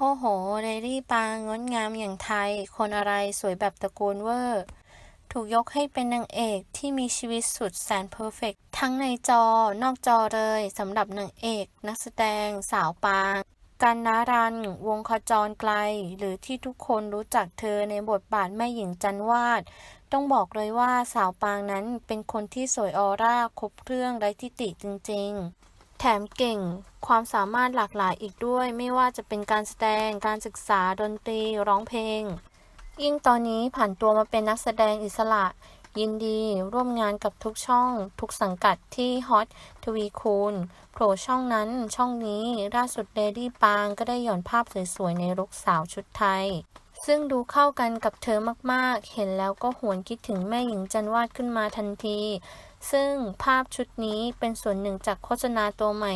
โอ้โหเรดี้ปางงดงามอย่างไทย คนอะไรสวยแบบตะโกนเวอร์ ถูกยกให้เป็นนางเอกที่มีชีวิตสุดแสนเพอร์เฟกต์ทั้งในจอนอกจอเลยสำหรับนางเอก นักแสดง สาวปาง กันนารัน วงขจรไกล หรือที่ทุกคนรู้จักเธอในบทบาทแม่หญิงจันวาด ต้องบอกเลยว่าสาวปางนั้นเป็นคนที่สวยออร่าครบเครื่องไร้ทิฏฐิจริง ๆ แถมเก่งความสามารถหลากหลายอีกด้วย ไม่ว่าจะเป็นการแสดง การศึกษาดนตรี ร้องเพลง ยิ่งตอนนี้ผ่านตัวมาเป็นนักแสดงอิสระ ยินดีร่วมงานกับทุกช่อง ทุกสังกัดที่ฮอตทวีคูณโผล่ช่องนั้นช่องนี้ล่าสุดเดดี้ปางก็ได้หย่อนภาพสวยๆในลุคสาวชุดไทย ซึ่งดูเข้ากันกับเธอมากๆ เห็นแล้วก็หวนคิดถึงแม่หญิงจันวาดขึ้นมาทันที ซึ่งภาพชุดนี้เป็นส่วนหนึ่งจากโฆษณาตัวใหม่